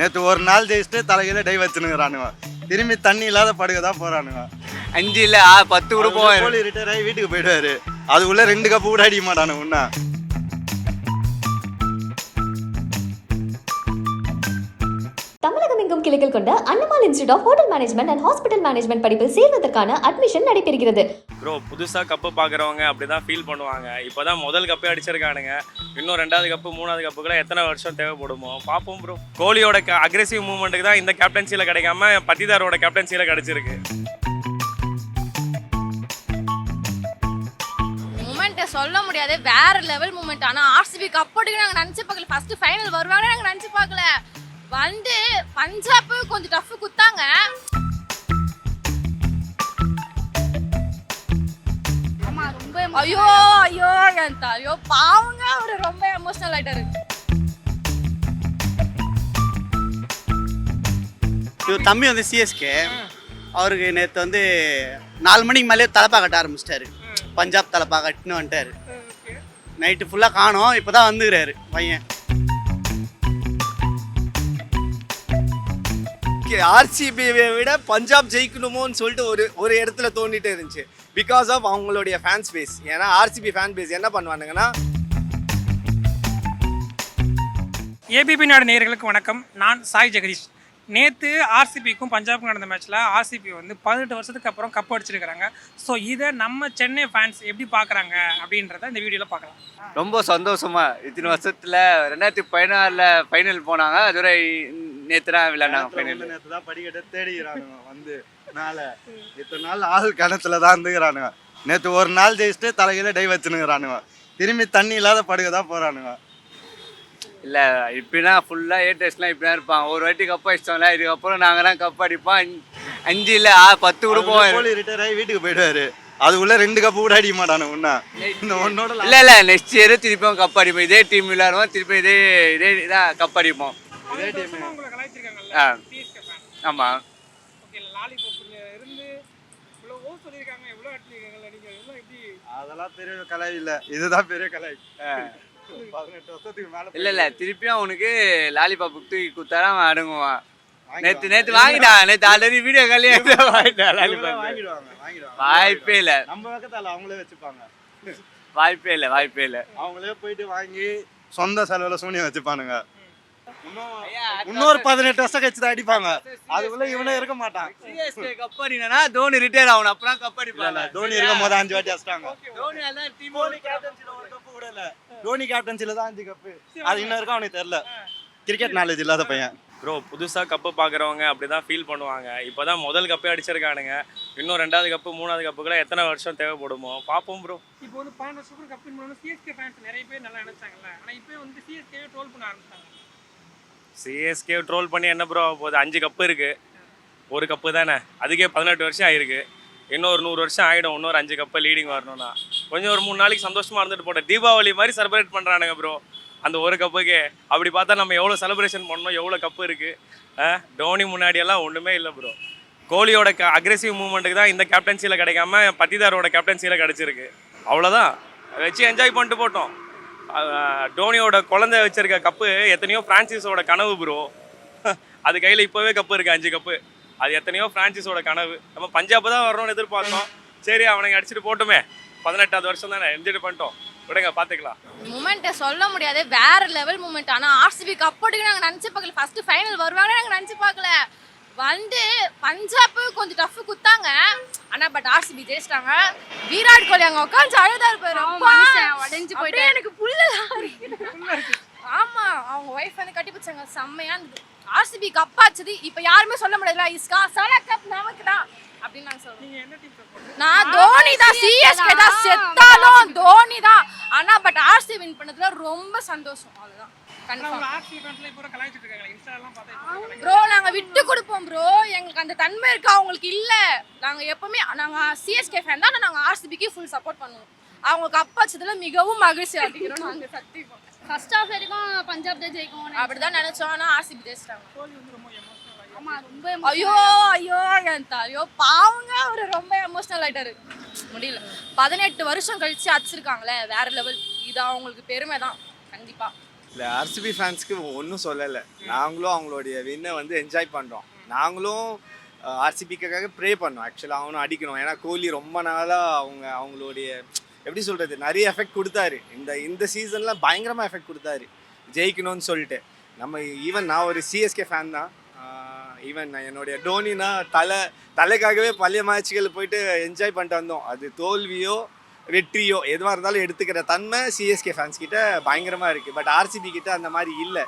நேற்று ஒரு நாள் ஜெயிச்சுட்டு தலையில டை வச்சுனுங்கிறானுங்க திரும்பி தண்ணி இல்லாத படுக்க தான் போறானுங்க. அஞ்சு இல்ல பத்து கொடுப்போம் கோலி ரிட்டையர் ஆகி வீட்டுக்கு போயிடுவாரு. அதுக்குள்ள ரெண்டு கப்பு கூட அடிக்க மாட்டானுங்க உன்ன. எங்கும் கிளைகள் கொண்ட அண்ணமால் institute of hotel management and hospital management படிப்பில் சேர்வதற்கான அட்மிஷன் நடைபெறுகிறது. ப்ரோ புதுசாக கப்பு பார்க்குறவங்க அப்படி தான் ஃபீல் பண்ணுவாங்க. இப்போ தான் முதல் கப்பே அடிச்சிருக்கானுங்க. இன்னும் ரெண்டாவது கப்பு மூணாவது கப்புக்குலாம் எத்தனை வருஷம் தேவைப்படுமோ? பார்ப்போம் ப்ரோ கோலியோட அக்ரெசிவ் மூவ்மெண்ட்டுக்கு தான் இந்த கேப்டன்சியில் கிடைக்காம பத்திதாரோட கேப்டன்சியில் கிடச்சிருக்கு. மூமெண்ட்டை சொல்ல முடியாது. வேற லெவல் மூமெண்ட் ஆனால் ஆர்சிபி கப் அடிக்க நாங்கள் நினச்சி பார்க்கல. ஃபர்ஸ்ட் ஃபைனல் வருவாங்க நாங்கள் நினச்சி பார்க்கல. வந்து பஞ்சாப் கொஞ்சம் டஃப் குத்தாங்க ஆமா ரொம்ப ஐயோ ஐயோ என் ஐயோ பாவங்க அவரு ரொம்ப எமோஷனல் ஆயிட்டாரு. இவர் தம்பி வந்து சிஎஸ்கே அவருக்கு நேற்று வந்து நாலு மணிக்கு மேலே தலப்பா கட்ட ஆரம்பிச்சிட்டாரு. பஞ்சாப் தலப்பா கட்டுன்னு வந்துட்டாரு. நைட்டு ஃபுல்லாக காணோம். இப்போ தான் வந்துக்கிறாரு பையன். ஆர்சிபியை விட பஞ்சாப் ஜெயிக்கணுமோன்னு சொல்லிட்டு ஒரு ஒரு இடத்துல தோண்டிட்டே இருந்துச்சு. பிகாஸ் ஆஃப் அவங்களுடைய ஃபேன்ஸ் பேஸ் ஏன்னா ஆர்சிபி ஃபேன் பேஸ் என்ன பண்ணுவானுங்கன்னா ஏபிபி நாடு நேயர்களுக்கு வணக்கம். நான் சாய் ஜெகதீஷ். நேற்று ஆர்சிபிக்கும் பஞ்சாபுக்கும் நடந்த மேட்ச்சில் ஆர்சிபி வந்து பதினெட்டு வருஷத்துக்கு அப்புறம் கப் அடிச்சிருக்கிறாங்க. ஸோ இதை நம்ம சென்னை ஃபேன்ஸ் எப்படி பார்க்குறாங்க அப்படின்றத இந்த வீடியோவில் பார்க்கலாம். ரொம்ப சந்தோஷமா இத்தனை வருஷத்துல ரெண்டாயிரத்தி பதினாறுல ஃபைனல் போனாங்க. அதுவரை நேத்து தான் விளையாண்டாங்க ஃபைனல் தான் படிக்கட்ட தேடிக்கிறானுங்க வந்து. மேலே இத்தனை நாள் ஆள் கிணத்துல தான் இருந்துக்கிறானுங்க. நேற்று ஒரு நாள் ஜெயிச்சுட்டு தலையில டை வச்சுனுங்கிறானுங்க திரும்பி தண்ணி இல்லாத படுக்க தான் போறானுங்க. இல்ல இப்படின்னா ஃபுல்லா ஏ டெஸ்ட்லாம் இப்படி தான் இருப்பாங்க ஒரு வாட்டி கப் அடிச்சோம்ல இதுக்கப்புறம் நாங்க தான் கப் அடிப்போம் அஞ்சு- இல்ல பத்து கொடுப்போம் ரிட்டையர் ஆகி வீட்டுக்கு போயிடுவாரு. அதுக்குள்ள ரெண்டு கப்பு கூட அடிக்க மாட்டானுங்க உன்ன இந்த ஒன்னோட இல்ல இல்ல நெக்ஸ்ட் இயர் திருப்பியும் கப் அடிப்போம். இதே டீம் விளையாடுவோம் திருப்பி இதே இதே இதான் கப் அடிப்போம். உங்களை கலாய்ச்சிருக்காங்கல்ல ஆ. சிஎஸ்கே ஃபேன் ஆமா. ஓகே லாலிபாப்ல இருந்து இவ்வளோ ஓ சொல்லியிருக்காங்க எவ்வளோ அடிச்சிருக்காங்கல்ல நீங்கள் எவ்வளோ எப்படி? அதெல்லாம் பெரிய கலை இல்ல. இதுதான் பெரிய கலை பதினெட்டு வருஷத்துக்கு மேல இல்ல இல்ல திருப்பியும் அவனுக்கு லாலிபாப் தூக்கி குத்தாரா அவன் அடங்குவான். நேத்து நேத்து வாங்கிட்டான் நேத்து ஆல்ரெடி வீடியோ காலியே வாங்கிட்டான் லாலிபாப் வாங்கிடுவாங்க வாங்கிடுவாங்க. வாய்ப்பே இல்ல. நம்ம பக்கத்தால அவங்களே வச்சுப்பாங்க. வாய்ப்பே இல்ல வாய்ப்பே இல்ல. அவங்களே போயிட்டு வாங்கி சொந்த செலவுல சூனியம் வச்சுப்பானுங்க. இன்னொரு பதினெட்டு வருஷம் கழிச்சு தான் அடிப்பாங்க. அதுக்குள்ள இவனே இருக்க மாட்டான். சிஎஸ்கே கப் அடினா தோனி ரிட்டையர் ஆகணும். அப்பலாம் கப் இல்ல, அடிப்பாங்க தோனி இருக்கும் போது அஞ்சு வாட்டி அடிச்சிட்டாங்க. தோனி அதான் டீம் தோனி கேப்டன்சில ஒரு கப்பு கூட இல்ல. தோனி கேப்டன்சில தான் அஞ்சு கப்பு அது இன்னும் இருக்கும் அவனுக்கு தெரியல. கிரிக்கெட் நாலேஜ் இல்லாத பையன். ப்ரோ புதுசாக கப்பு பார்க்குறவங்க அப்படி தான் ஃபீல் பண்ணுவாங்க. இப்போ தான் முதல் கப்பே அடிச்சிருக்கானுங்க. இன்னும் ரெண்டாவது கப்பு மூணாவது கப்புக்குலாம் எத்தனை வருஷம் தேவைப்படுமோ? பார்ப்போம் ப்ரோ இப்போ வந்து பன்னெண்டு வருஷத்துக்கு கப் பண்ணணும் சிஎஸ்கே ஃபேன்ஸ் நிறைய பேர் நல்லா நினைச்சாங்கல்ல. ஆனால் இப்போ வந்து சிஎஸ்கே ட்ரோல் பண்ண ஆரம்பிச்சாங்க சிஎஸ்கே ட்ரோல் பண்ணி என்ன ப்ரோ போகுது? அஞ்சு கப்பு இருக்குது ஒரு கப்பு தானே? அதுக்கே பதினெட்டு வருஷம் ஆயிருக்கு. இன்னும் ஒரு நூறு வருஷம் ஆகிடும் இன்னொரு அஞ்சு கப்பு லீடிங் வரணும்னா. கொஞ்சம் ஒரு மூணு நாளைக்கு சந்தோஷமாக இருந்துட்டு போட்டோம் தீபாவளி மாதிரி செலிப்ரேட் பண்ணுறானுங்க ப்ரோ அந்த ஒரு கப்புக்கே அப்படி பார்த்தா நம்ம எவ்வளோ செலிப்ரேஷன் பண்ணோம் எவ்வளோ கப்பு இருக்குது டோனி முன்னாடியெல்லாம் ஒன்றுமே இல்லை ப்ரோ கோலியோட அக்ரெசிவ் மூவ்மெண்ட்டுக்கு தான் இந்த கேப்டன்சியில் கிடைக்காம பத்திதாரோட கேப்டன்சியில் கிடச்சிருக்கு. அவ்வளோதான் வச்சு என்ஜாய் பண்ணிட்டு போட்டோம். டோனியோட குழந்தை வச்சிருக்க கப்பு எத்தனையோ ஃப்ரான்சிஸோட கனவு ப்ரோ அது கையில் இப்போவே கப்பு இருக்குது அஞ்சு கப்பு. அது எத்தனையோ ஃப்ரான்சிஸோட கனவு. நம்ம பஞ்சாப் தான் வரணும்னு எதிர்பார்த்தோம். சரி அவனுங்க அடிச்சுட்டு போட்டுமே. பதினெட்டாவது வருஷம் தானே என்ஜாய் பண்ணிட்டோம். விடுங்க பார்த்துக்கலாம் மூமெண்ட்டை சொல்ல முடியாது. வேற லெவல் மூமெண்ட் ஆனால் ஆர்சிபி கப் அடிக்க நாங்கள் நினச்சி பார்க்கல. ஃபர்ஸ்ட் ஃபைனல் வருவாங்க நாங்கள் நினச்சி பார்க்கல. வந்து பஞ்சாப் கொஞ்சம் டஃப் குத்தாங்க. ஆனா பட் ஆர்சிபி ஜெயிச்சிட்டாங்க. விராட் கோலி அங்க உட்காந்து அழுதாரு பாரு. அப்பா உடஞ்சு போயிட்டு எனக்கு புள்ள ஆமா அவங்க ஒய்ஃப் வந்து கட்டி பிடிச்சாங்க. செம்மையா இருந்தது. ஆர்சிபி கப் ஆச்சது இப்ப யாருமே சொல்ல முடியல இஸ்கா சல கப் நமக்கு தான். அப்படின்னு நாங்க சொல்றோம். நான் தோனி தான். சிஎஸ்கே தான். செத்தாலும் தோனி தான். ஆனா பட் ஆர்சி வின் பண்ணதுல ரொம்ப சந்தோஷம். அவ்வளவுதான். கன்ஃபார்ம் ப்ரோ நாங்க விட்டு கொடுப்போம் ப்ரோ எங்களுக்கு அந்த தன்மை இருக்கா? அவங்களுக்கு இல்ல. நாங்க எப்பவுமே நாங்க சிஎஸ்கே ஃபேன் தான். ஆனா நாங்க ஆர்சிபிக்கு ஃபுல் சப்போர்ட் பண்ணுவோம். அவங்க கப் வச்சதுல மிகவும் மகிழ்ச்சி அடைகிறோம் நாங்க சத்தியம் ஃபர்ஸ்ட் ஹாஃப் வரைக்கும் பஞ்சாப் தான் ஜெயிக்கும் அப்படிதான் நினைச்சோம். ஆனா ஆர்சிபி ஜெயிச்சிட்டாங்க. ரொம்ப எமோஷனல் ஆகி ஆமா ரொம்ப ஐயோ ஐயோ ஐயோ பாவங்க. அவரு ரொம்ப எமோஷனல் ஆயிட்டாரு. முடியல. பதினெட்டு வருஷம் கழிச்சு அடிச்சிருக்காங்களே வேற லெவல் இது அவங்களுக்கு பெருமை தான். கண்டிப்பா. இல்லை ஆர்சிபி ஃபேன்ஸ்க்கு ஒன்றும் சொல்லலை. நாங்களும் அவங்களுடைய வின்னை வந்து என்ஜாய் பண்ணுறோம் நாங்களும் ஆர்சிபிக்காக ப்ரே பண்ணோம். ஆக்சுவலாக அவனும் அடிக்கணும். ஏன்னா கோலி ரொம்ப நாளாக அவங்க அவங்களுடைய எப்படி சொல்கிறது நிறைய எஃபெக்ட் கொடுத்தாரு. இந்த இந்த சீசனில் பயங்கரமாக எஃபெக்ட் கொடுத்தாரு. ஜெயிக்கணும்னு சொல்லிட்டு. நம்ம ஈவன் நான் ஒரு சிஎஸ்கே ஃபேன் தான். ஈவன் என்னுடைய டோனினா தலை தலைக்காகவே பழைய மேட்ச்கள் போயிட்டு என்ஜாய் பண்ணிட்டு வந்தோம். அது தோல்வியோ வெற்றியோ எதுவாக இருந்தாலும் எடுத்துக்கிற தன்மை சிஎஸ்கே ஃபேன்ஸ் கிட்ட பயங்கரமாக இருக்குது பட் ஆர்சிபி கிட்ட அந்த மாதிரி இல்லை.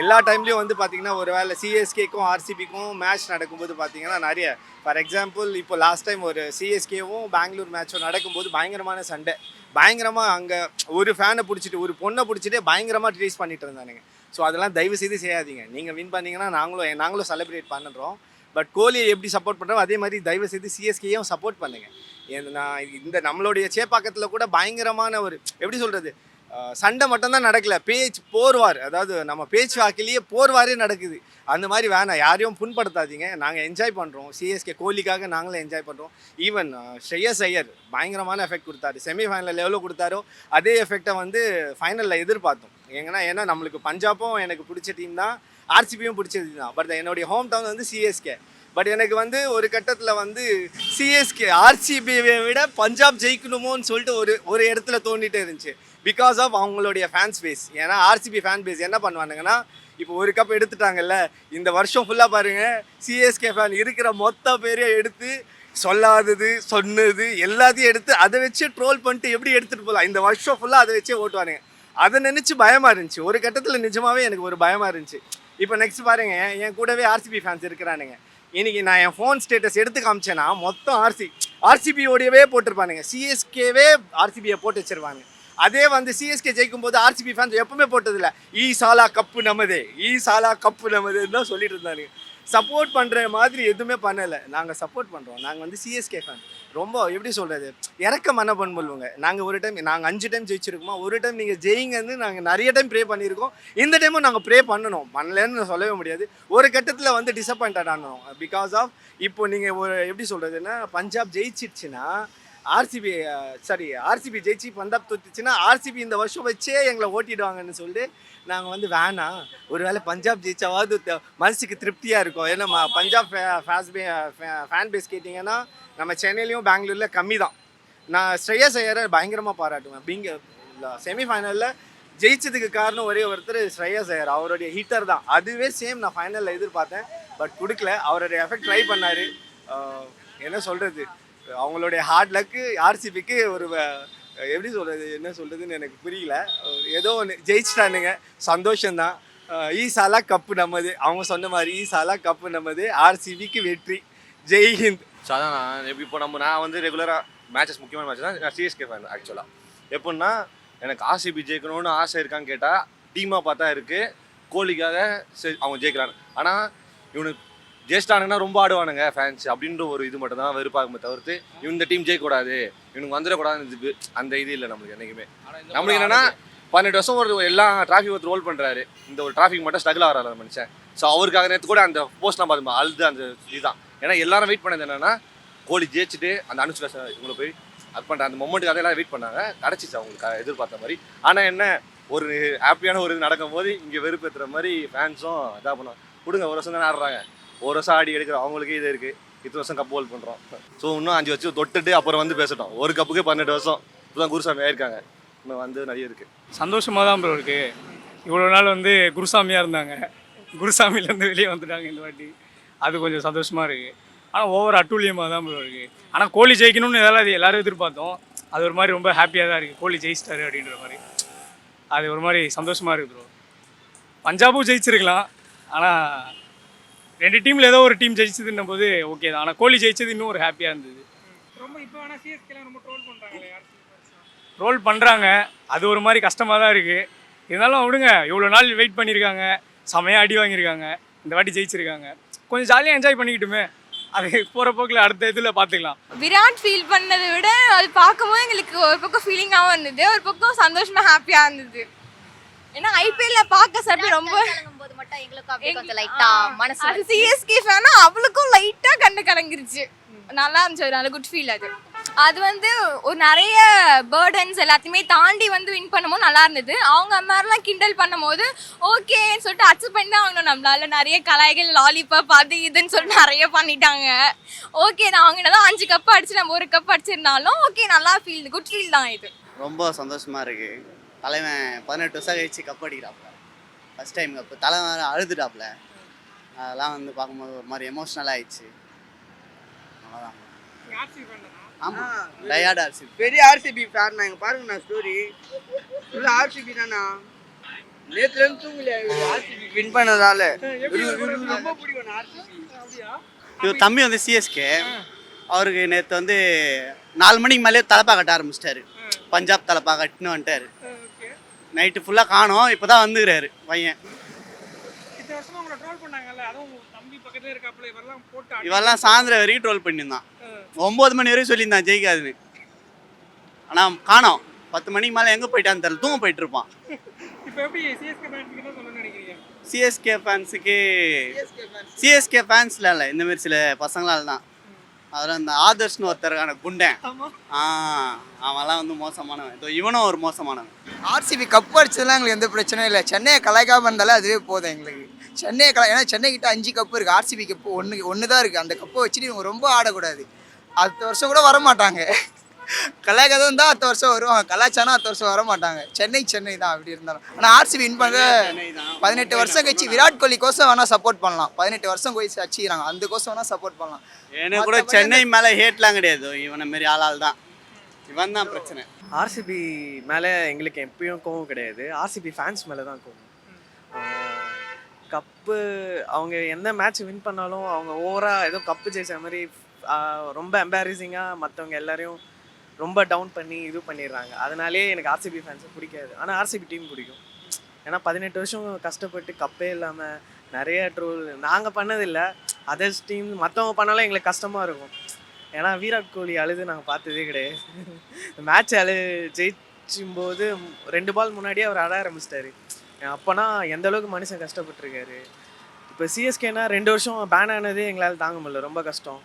எல்லா டைம்லேயும் வந்து பார்த்தீங்கன்னா ஒரு வேளை சிஎஸ்கேக்கும் ஆர்சிபிக்கும் மேட்ச் நடக்கும்போது பார்த்தீங்கன்னா நிறைய ஃபார் எக்ஸாம்பிள் இப்போ லாஸ்ட் டைம் ஒரு சிஎஸ்கேவும் பெங்களூர் மேட்சும் நடக்கும்போது பயங்கரமான சண்டை. பயங்கரமாக அங்கே ஒரு ஃபேனை பிடிச்சிட்டு ஒரு பொண்ணை பிடிச்சிட்டு பயங்கரமாக ட்ரீஸ் பண்ணிட்டு இருந்தானுங்க. ஸோ அதெல்லாம் தயவு செய்து செய்யாதீங்க. நீங்கள் வின் பண்ணீங்கன்னா நாங்களும் நாங்களும் செலிப்ரேட் பண்ணுறோம் பட் கோலியை எப்படி சப்போர்ட் பண்ணுறோம் அதே மாதிரி தயவு செய்து சிஎஸ்கேயும் சப்போர்ட் பண்ணுங்க. நான் இந்த நம்மளுடைய சேப்பாக்கத்தில் கூட பயங்கரமான ஒரு எப்படி சொல்கிறது சண்டை மட்டும்தான் நடக்கல. பேச்சு போர்வார். அதாவது நம்ம பேச்சு வாக்கிலேயே போர்வாரே நடக்குது. அந்த மாதிரி வேணாம். யாரையும் புண்படுத்தாதீங்க. நாங்கள் என்ஜாய் பண்ணுறோம் சிஎஸ்கே கோலிக்காக நாங்களும் என்ஜாய் பண்ணுறோம் ஈவன் ஸ்ரேயஸ் ஐயர் பயங்கரமான எஃபெக்ட் கொடுத்தாரு. செமிஃபைனலில் எவ்வளோ கொடுத்தாரோ அதே எஃபெக்டை வந்து ஃபைனலில் எதிர்பார்த்தோம். ஏங்கன்னா ஏன்னா நம்மளுக்கு பஞ்சாபும் எனக்கு பிடிச்ச டீம் தான். ஆர்சிபியும் பிடிச்ச டீம் தான். பட் என்னுடைய ஹோம் டவுன் வந்து சிஎஸ்கே பட் எனக்கு வந்து ஒரு கட்டத்தில் வந்து சிஎஸ்கே ஆர்சிபியை விட பஞ்சாப் ஜெயிக்கணுமோன்னு சொல்லிட்டு ஒரு ஒரு இடத்துல தோண்டிகிட்டே இருந்துச்சு. பிகாஸ் ஆஃப் அவங்களுடைய ஃபேன்ஸ் பேஸ் ஏன்னா ஆர்சிபி ஃபேன் பேஸ் என்ன பண்ணுவானுங்கன்னா இப்போ ஒரு கப் எடுத்துட்டாங்கல்ல இந்த வருஷம் ஃபுல்லாக பாருங்கள் சிஎஸ்கே ஃபேன் இருக்கிற மொத்த பேரையும் எடுத்து சொல்லாதது சொன்னது எல்லாத்தையும் எடுத்து அதை வச்சு ட்ரோல் பண்ணிட்டு எப்படி எடுத்துகிட்டு போகலாம் இந்த வருஷம் ஃபுல்லாக அதை வச்சே ஓட்டுவானுங்க. அதை நினச்சி பயமாக இருந்துச்சு. ஒரு கட்டத்தில் நிஜமாகவே எனக்கு ஒரு பயமாக இருந்துச்சு. இப்போ நெக்ஸ்ட் பாருங்கள் என் கூடவே ஆர்சிபி ஃபேன்ஸ் இருக்கிறானுங்க. இன்னைக்கு நான் என் ஃபோன் ஸ்டேட்டஸ் எடுத்து காமிச்சேன்னா மொத்தம் ஆர்சி ஆர்சிபியோடையவே போட்டிருப்பானுங்க. சிஎஸ்கேவே ஆர்சிபியை போட்டு வச்சிருவாங்க அதே வந்து சிஎஸ்கே ஜெயிக்கும் போது ஆர்சிபி ஃபேன்ஸ் எப்பவுமே போட்டதில்ல. ஈ சாலா கப்பு நமதே ஈ சாலா கப்பு நமதுன்னு தான் சொல்லிட்டு இருந்தாங்க. சப்போர்ட் பண்ணுற மாதிரி எதுவுமே பண்ணலை. நாங்கள் சப்போர்ட் பண்ணுறோம் நாங்கள் வந்து சிஎஸ்கே ஃபேன் ரொம்ப எப்படி சொல்கிறது இறக்க மனப்பன் பண்ணுவோங்க நாங்கள் ஒரு டைம் நாங்கள் அஞ்சு டைம் ஜெயிச்சிருக்கோமா? ஒரு டைம் நீங்கள் ஜெயிங்கன்னு நாங்கள் நிறைய டைம் ப்ரே பண்ணியிருக்கோம். இந்த டைமும் நாங்கள் ப்ரே பண்ணணும். பண்ணலன்னு சொல்லவே முடியாது. ஒரு கட்டத்தில் வந்து டிசப்பாயிண்டட் ஆனோம். பிகாஸ் ஆஃப் இப்போ நீங்கள் ஒரு எப்படி சொல்கிறதுன்னா பஞ்சாப் ஜெயிச்சிருச்சுன்னா ஆர்சிபி சாரி ஆர்சிபி ஜெயிச்சு பந்தாப் தோத்துச்சுன்னா ஆர்சிபி இந்த வருஷம் வச்சே எங்களை ஓட்டிடுவாங்கன்னு சொல்லிட்டு நாங்கள் வந்து வேணாம். ஒருவேளை பஞ்சாப் ஜெயிச்சாவது மனசுக்கு திருப்தியாக இருக்கும். ஏன்னா பஞ்சாப் ஃபேஸ் பே ஃபேன் பேஸ் கேட்டிங்கன்னா நம்ம சென்னையிலையும் பெங்களூரில் கம்மி தான். நான் ஸ்ரேயஸ் ஐயரை பயங்கரமாக பாராட்டுவேன். பிங்க செமிஃபைனலில் ஜெயிச்சதுக்கு காரணம் ஒரே ஒருத்தர் ஸ்ரேயஸ் ஐயர் அவருடைய ஹீட்டர் தான். அதுவே சேம் நான் ஃபைனலில் எதிர்பார்த்தேன். பட் கொடுக்கல. அவருடைய எஃபெக்ட் ட்ரை பண்ணார். என்ன சொல்கிறது அவங்களுடைய ஹார்ட் லக்கு ஆர்சிபிக்கு ஒரு எப்படி சொல்கிறது என்ன சொல்கிறதுன்னு எனக்கு புரியல. ஏதோ ஒன்று ஜெயிச்சிட்டானுங்க. சந்தோஷம்தான். ஈசாலா கப்பு நம்மது. அவங்க சொன்ன மாதிரி ஈசாலா கப்பு நம்மது. ஆர்சிபிக்கு வெற்றி. ஜெய் ஹிந்த். ஸோ அதான் நான் இப்போ இப்போ நம்ம நான் வந்து ரெகுலராக மேட்சஸ் முக்கியமான மேட்ச் தான் நான் சிஎஸ்கே ஃபேன் ஆக்சுவலாக எப்படின்னா எனக்கு ஆர்சிபி ஜெயிக்கணும்னு ஆசை இருக்கான்னு கேட்டால் டீமாக பார்த்தா இருக்குது கோலிக்காக சரி அவங்க ஜெயிக்கிறாங்க ஆனால் இவனுக்கு ஜெயிச்சிட்டானுங்கன்னா ரொம்ப ஆடுவானுங்க ஃபேன்ஸ் அப்படின்ற ஒரு இது மட்டும் தான் வெறுப்பாகுமே தவிர்த்து இந்த டீம் ஜெயிக்கக்கூடாது. இவனுக்கு வந்துடக்கூடாது அந்த இது இல்லை நம்மளுக்கு என்றைக்குமே நம்மளுக்கு என்னன்னா பன்னெண்டு வருஷம் ஒரு எல்லா டிராஃபிக் ஒருத்தர் ரோல் பண்ணுறாரு இந்த ஒரு டிராஃபிக் மட்டும் ஸ்ட்ரகிள் ஆகிறாரு அந்த மனுஷன். ஸோ அவருக்காக நேற்று கூட அந்த போஸ்ட்லாம் பார்த்து அழுது அந்த இதுதான். ஏன்னா எல்லாரும் வெயிட் பண்ணது என்னன்னா கோலி ஜெயிச்சுட்டு அந்த அனுஷ்கா சார் இவங்களை போய் அது பண்ணுற அந்த மொமெண்ட்டுக்காக எல்லாரும் வெயிட் பண்ணாங்க. கிடச்சிச்சு அவங்களுக்கு எதிர்பார்த்த மாதிரி. ஆனால் என்ன ஒரு ஹாப்பியான ஒரு இது நடக்கும்போது இங்கே வெறுப்பேற்றுற மாதிரி ஃபேன்ஸும் இதாக பண்ணுவாங்க. கொடுங்க ஒரு வருஷம் தானே ஆடுறாங்க. ஒரு வருஷம் ஆடி எடுக்கிற அவங்களுக்கே இது இருக்குது இத்தனை வருஷம் கப் ஹோல்ட் பண்ணுறோம் ஸோ இன்னும் அஞ்சு வருஷம் தொட்டுட்டு அப்புறம் வந்து பேசட்டும். ஒரு கப்புக்கே பன்னெண்டு வருஷம். இப்போதான் குருசாமி ஆயிருக்காங்க. இன்னும் வந்து நிறைய இருக்குது சந்தோஷமாக தான் ப்ரோ இருக்கு. இவ்வளோ நாள் வந்து குருசாமியாக இருந்தாங்க. குருசாமிலேருந்து வெளியே வந்துட்டாங்க இந்த வாட்டி. அது கொஞ்சம் சந்தோஷமாக இருக்குது ஆனால் ஓவர் அட்டூழியமாக தான் ப்ரோ இருக்குது ஆனால் கோலி ஜெயிக்கணும்னு இதெல்லாம் அது எல்லாரும் எதிர்பார்த்தோம். அது ஒரு மாதிரி ரொம்ப ஹாப்பியாக தான் இருக்குது கோலி ஜெயிச்சிட்டாரு அப்படின்ற மாதிரி. அது ஒரு மாதிரி சந்தோஷமாக இருக்குது ப்ரோ பஞ்சாபும் ஜெயிச்சிருக்கலாம். ஆனால் ரெண்டு டீமில் ஏதோ ஒரு டீம் ஜெயிச்சதுன்னும் போது ஓகே தான். ஆனால் கோலி ஜெயிச்சது இன்னும் ஒரு ஹாப்பியாக இருந்தது. ரொம்ப இப்போ வேணால் சிஎஸ்கேலாம் ரொம்ப ட்ரோல் பண்ணுறாங்களே ரோல் பண்ணுறாங்க அது ஒரு மாதிரி கஷ்டமாக தான் இருக்குது இருந்தாலும் விடுங்க இவ்வளோ நாள் வெயிட் பண்ணியிருக்காங்க செமையாக அடி வாங்கியிருக்காங்க. இந்த வாட்டி ஜெயிச்சிருக்காங்க. கொஞ்சம் ஜாலியாக என்ஜாய் பண்ணிக்கிட்டுமே. அது போகிற போக்கில் அடுத்த இதில் பார்த்துக்கலாம் விராட் ஃபீல் பண்ணதை விட அது பார்க்கும்போது எங்களுக்கு ஒரு பக்கம் ஃபீலிங்காகவும் இருந்தது. ஒரு பக்கம் சந்தோஷமா ஹாப்பியாக இருந்தது. ஏன்னா ஐபிஎல்ல பார்க்க சாப்பி ரொம்ப போது மட்டும் எங்களுக்கு அப்படியே கொஞ்சம் லைட்டா மனசு அது சிஎஸ்கே ஃபேனா அவளுக்கும் லைட்டாக கண்ணு கலங்கிருச்சு. நல்லா இருந்துச்சு ஒரு நல்ல குட் ஃபீல் அது. அது வந்து ஒரு நிறைய பேர்டன்ஸ் எல்லாத்தையுமே தாண்டி வந்து வின் பண்ணும்போது நல்லா இருந்தது. அவங்க மாதிரிலாம் கிண்டல் பண்ணும்போது ஓகேன்னு சொல்லிட்டு அக்செப்ட் பண்ணி தான் ஆகணும் நம்மளால நிறைய கலாய்கள் லாலிபாப் அது இதுன்னு சொல்லிட்டு நிறைய பண்ணிட்டாங்க. ஓகே தான் அவங்க தான் அஞ்சு கப் அடிச்சு நம்ம ஒரு கப் அடிச்சிருந்தாலும் ஓகே நல்லா ஃபீல் குட் ஃபீல் தான் இது. ரொம்ப சந்தோஷமா இருக்கு. தலைவன் பதினெட்டு வருஷம் கழிச்சு கப் அடிக்கிறாப்புல ஃபர்ஸ்ட் டைம் கப்பு தலைவன் வேற அழுதுட்டாப்புல அதெல்லாம் வந்து பார்க்கும்போது ஒரு மாதிரி எமோஷ்னல் ஆயிடுச்சு. அவ்வளோதான் ஆமாம் டயார்ட் ஆர்சி பெரிய ஆர்சிபி ஃபேன் நாங்கள் பாருங்க நான் ஸ்டோரி ஃபுல்லாக ஆர்சிபி தானா? தூங்கல ஆர்சிபி வின் பண்ணதால. ரொம்ப பிடிக்கும் ஆர்சிபி இவர் தம்பி வந்து சிஎஸ்கே அவருக்கு நேற்று வந்து நாலு மணிக்கு மேலே தலப்பா கட்ட ஆரம்பிச்சிட்டாரு. பஞ்சாப் தலப்பா கட்டுன்னு வந்துட்டாரு. நைட்டு ஃபுல்லாக காணோம். இப்போ தான் வந்துக்கிறாரு பையன். இவெல்லாம் சாயந்தரம் வரைக்கும் ட்ரோல் பண்ணியிருந்தான். ஒம்பது மணி வரைக்கும் சொல்லியிருந்தான் ஜெயிக்காதுன்னு. ஆனால் காணோம். பத்து மணிக்கு மேலே எங்கே போயிட்டான்னு தெரியல தூங்க போயிட்டு இருப்பான் இப்போ எப்படி சிஎஸ்கே ஃபேன்ஸ்க்கு என்ன சொல்லணும்னு நினைக்கிறீங்க? சிஎஸ்கே ஃபேன்ஸுக்கு சிஎஸ்கே ஃபேன்ஸ்ல இல்லை இந்த மாதிரி சில பசங்களால தான். அதில் இந்த ஆதர்ஷ்னு ஒருத்தருக்கான குண்டன். ஆ அவன்லாம் வந்து மோசமானவன். இதோ இவனும் ஒரு மோசமானவன். ஆர்சிபி கப் அடிச்சதுலாம் எங்களுக்கு எந்த பிரச்சனையும் இல்லை. சென்னையை கலாய்க்காம இருந்தாலே அதுவே போதும் எங்களுக்கு. சென்னையை கலா ஏன்னா சென்னை கிட்ட அஞ்சு கப்பு இருக்குது ஆர்சிபி கப்பு ஒன்று ஒன்று தான் இருக்குது அந்த கப்பை வச்சுட்டு இவங்க ரொம்ப ஆடக்கூடாது. அடுத்த வருஷம் கூட வர மாட்டாங்க கலாய்க்காத இருந்தால் அடுத்த வருஷம் வருவாங்க கலாச்சாரம் அடுத்த வருஷம் வர மாட்டாங்க சென்னை சென்னை தான் அப்படி இருந்தாலும். ஆனால் ஆர்சிபி வின் பண்ண பதினெட்டு வருஷம் கழிச்சு விராட் கோலி கோசம் வேணால் சப்போர்ட் பண்ணலாம். பதினெட்டு வருஷம் கழிச்சு அடிச்சுக்கிறாங்க. அந்த கோசம் வேணால் சப்போர்ட் பண்ணலாம். எனக்கு கூட சென்னை மேலே ஹேட்லாம் கிடையாது. இவனை மாரி ஆளால் தான். இவன் தான் பிரச்சனை. ஆர்சிபி மேலே எங்களுக்கு எப்பயும் கோவம் கிடையாது. ஆர்சிபி ஃபேன்ஸ் மேலே தான் கோவம். கப்பு அவங்க எந்த மேட்ச் வின் பண்ணாலும் அவங்க ஓவராக ஏதோ கப்பு ஜெயிச்ச மாதிரி ரொம்ப எம்பாரசிங்காக மற்றவங்க எல்லாரையும் ரொம்ப டவுன் பண்ணி இது பண்ணிடுறாங்க. அதனாலே எனக்கு ஆர்சிபி ஃபேன்ஸை பிடிக்காது. ஆனால் ஆர்சிபி டீம் பிடிக்கும். ஏன்னா பதினெட்டு வருஷம் கஷ்டப்பட்டு கப்பே இல்லாமல் நிறைய ட்ரோல் நாங்கள் பண்ணதில்லை. அதர்ஸ் டீம் மற்றவங்க பண்ணாலும் எங்களுக்கு கஷ்டமாக இருக்கும். ஏன்னா விராட் கோலி அழுது நாங்கள் பார்த்ததே கிடையாது. மேட்ச் அழு ஜெயிச்சும் போது ரெண்டு பால் முன்னாடியே அவர் அழ ஆரம்பிச்சிட்டாரு. அப்போனா எந்த அளவுக்கு மனுஷன் கஷ்டப்பட்டிருக்காரு? இப்போ சிஎஸ்கேனா ரெண்டு வருஷம் பேன் ஆனதே எங்களால் தாங்க முடியல. ரொம்ப கஷ்டம்.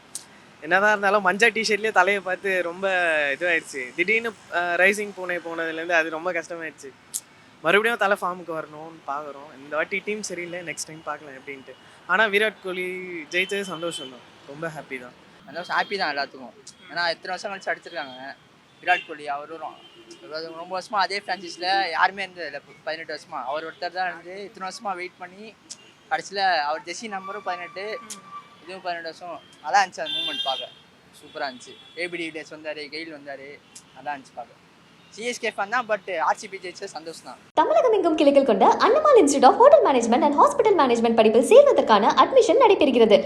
என்னதான் இருந்தாலும் மஞ்சள் டிஷர்ட்லேயே தலையை பார்த்து ரொம்ப இதுவாயிடுச்சு. திடீர்னு ரைசிங் பூனை போனதுலேருந்து அது ரொம்ப கஷ்டமாயிடுச்சு. மறுபடியும் தலை ஃபார்முக்கு வரணும்னு பார்க்குறோம் இந்த வாட்டி டீம் சரியில்லை நெக்ஸ்ட் டைம் பார்க்கலாம் எப்படின்ட்டு ஆனால் விராட் கோலி ஜெயிச்சது சந்தோஷம் தான் ரொம்ப ஹாப்பி தான். சந்தோஷம் ஹாப்பி தான் எல்லாத்துக்கும். ஏன்னா எத்தனை வருஷம் கழிச்சு அடிச்சிருக்காங்க விராட் கோலி அவரும் ரொம்ப வருஷமாக அதே ஃப்ரான்ச்சைஸில் யாருமே இருந்தது இல்லை. பதினெட்டு வருஷமாக அவர் ஒருத்தர் தான் இருந்து இத்தனை வருஷமாக வெயிட் பண்ணி கடைசியில் அவர் ஜெர்சி நம்பரும் பதினெட்டு. இதுவும் பன்னெண்டு வருஷம். நல்லா இருந்துச்சு அந்த மூமெண்ட் பார்க்க. சூப்பராக இருந்துச்சு. ஏபிடி டேஸ் வந்தார் கெயில் வந்தார். நல்லா இருந்துச்சு பார்க்க. சிஎஸ்கே ஃபன் தான் பட் ஆர்சிபி ஜெயிச்சு சந்தோஷம் தான். தமிழகம் எங்கும் கிளைகள் கொண்ட Annamal institute of hotel management and hospital management படிப்பில் சேர்வதற்கான அட்மிஷன் நடைபெறுகிறது.